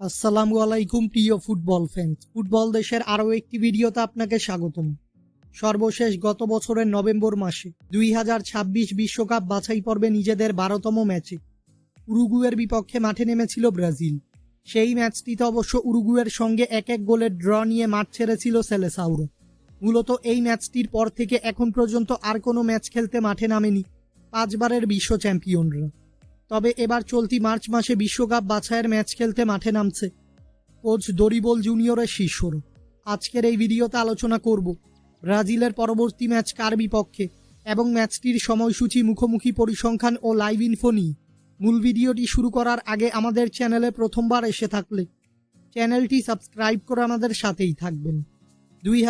আসসালামু আলাইকুম, প্রিয় ফুটবল ফ্যান্স ফুটবল দেশের আরও একটি ভিডিওতে আপনাকে স্বাগতম। সর্বশেষ গত বছরের নভেম্বর মাসে দুই হাজার ছাব্বিশ বিশ্বকাপ বাছাই পর্বে নিজেদের বারোতম ম্যাচে উরুগুয়ের বিপক্ষে মাঠে নেমেছিল ব্রাজিল। সেই ম্যাচটিতে অবশ্য উরুগুয়ের সঙ্গে এক এক গোলের ড্র নিয়ে মাঠ ছেড়েছিল সেলেসাউরো। মূলত এই ম্যাচটির পর থেকে এখন পর্যন্ত আর কোনো ম্যাচ খেলতে মাঠে নামেনি পাঁচবারের বিশ্ব চ্যাম্পিয়নরা। তবে এবার চলতি মার্চ মাসে বিশ্বকাপ বাছাইয়ের ম্যাচ খেলতে মাঠে নামছে। কোচ দরিবল জুনিয়রের শিষ্যর আজকের এই ভিডিওতে আলোচনা করব ব্রাজিলের পরবর্তী ম্যাচ কার বিপক্ষে এবং ম্যাচটির সময়সূচি, মুখোমুখি পরিসংখ্যান ও লাইভ ইনফো নিয়ে। মূল ভিডিওটি শুরু করার আগে আমাদের চ্যানেলে প্রথমবার এসে থাকলে চ্যানেলটি সাবস্ক্রাইব করে আমাদের সাথেই থাকবেন। দুই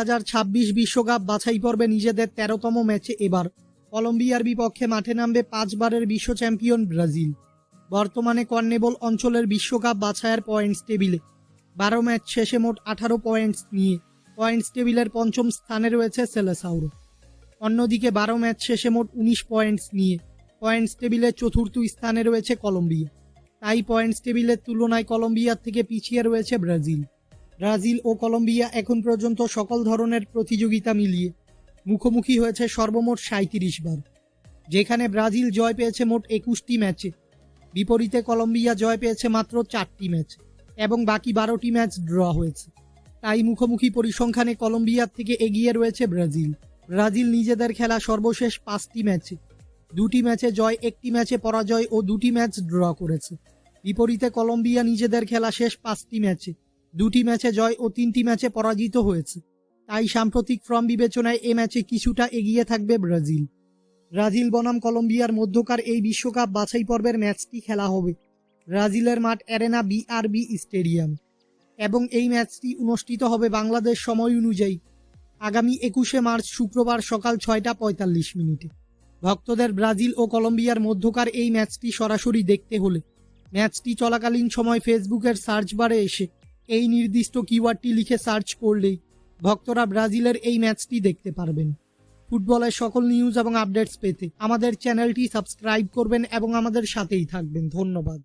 বিশ্বকাপ বাছাই পর্বে নিজেদের তেরোতম ম্যাচে এবার কলম্বিয়ার বিপক্ষে মাঠে নামবে পাঁচবারের বিশ্ব চ্যাম্পিয়ন ব্রাজিল। বর্তমানে কর্নেবল অঞ্চলের বিশ্বকাপ বাছাইয়ের পয়েন্টস টেবিলে বারো ম্যাচ শেষে মোট আঠারো পয়েন্টস নিয়ে পয়েন্টস টেবিলের পঞ্চম স্থানে রয়েছে সেলেসাউরো। অন্যদিকে বারো ম্যাচ শেষে মোট উনিশ পয়েন্টস নিয়ে পয়েন্টস টেবিলের চতুর্থ স্থানে রয়েছে কলম্বিয়া। তাই পয়েন্টস টেবিলের তুলনায় কলম্বিয়ার থেকে পিছিয়ে রয়েছে ব্রাজিল। ব্রাজিল ও কলম্বিয়া এখন পর্যন্ত সকল ধরনের প্রতিযোগিতা মিলিয়ে মুখোমুখি হয়েছে সর্বমোট সাঁত্রিশ বার, যেখানে ব্রাজিল জয় পেয়েছে মোট একুশটি ম্যাচে। বিপরীতে কলম্বিয়া জয় পেয়েছে মাত্র চারটি ম্যাচ এবং বাকি বারোটি ম্যাচ ড্র হয়েছে। তাই মুখোমুখি পরিসংখ্যানে কলম্বিয়ার থেকে এগিয়ে রয়েছে ব্রাজিল। ব্রাজিল নিজেদের খেলা সর্বশেষ পাঁচটি ম্যাচে। দুটি ম্যাচে জয়, একটি ম্যাচে পরাজয় ও দুটি ম্যাচ ড্র করেছে। বিপরীতে কলম্বিয়া নিজেদের খেলা শেষ পাঁচটি ম্যাচে। দুটি ম্যাচে জয় ও তিনটি ম্যাচে পরাজিত হয়েছে। তাই সাম্প্রতিক ফর্ম বিবেচনায় এ ম্যাচে কিছুটা এগিয়ে থাকবে ব্রাজিল। ব্রাজিল বনাম কলম্বিয়ার মধ্যকার এই বিশ্বকাপ বাছাই পর্বের ম্যাচটি খেলা হবে। ব্রাজিলের মাঠ অ্যারেনা বিআরবি স্টেডিয়াম। এবং এই ম্যাচটি অনুষ্ঠিত হবে বাংলাদেশ সময় অনুযায়ী। আগামী একুশে মার্চ শুক্রবার সকাল ছয়টা পঁয়তাল্লিশ মিনিটে। ভক্তদের ব্রাজিল ও কলম্বিয়ার মধ্যকার এই ম্যাচটি সরাসরি দেখতে হলে ম্যাচটি চলাকালীন সময় ফেসবুকের সার্চ বারে এসে এই নির্দিষ্ট কিওয়ার্ডটি লিখে সার্চ করলেই ভক্তরা ব্রাজিলের এই ম্যাচটি দেখতে পারবেন। ফুটবলের সকল নিউজ এবং আপডেটস পেতে আমাদের চ্যানেলটি সাবস্ক্রাইব করবেন এবং আমাদের সাথেই থাকবেন। ধন্যবাদ।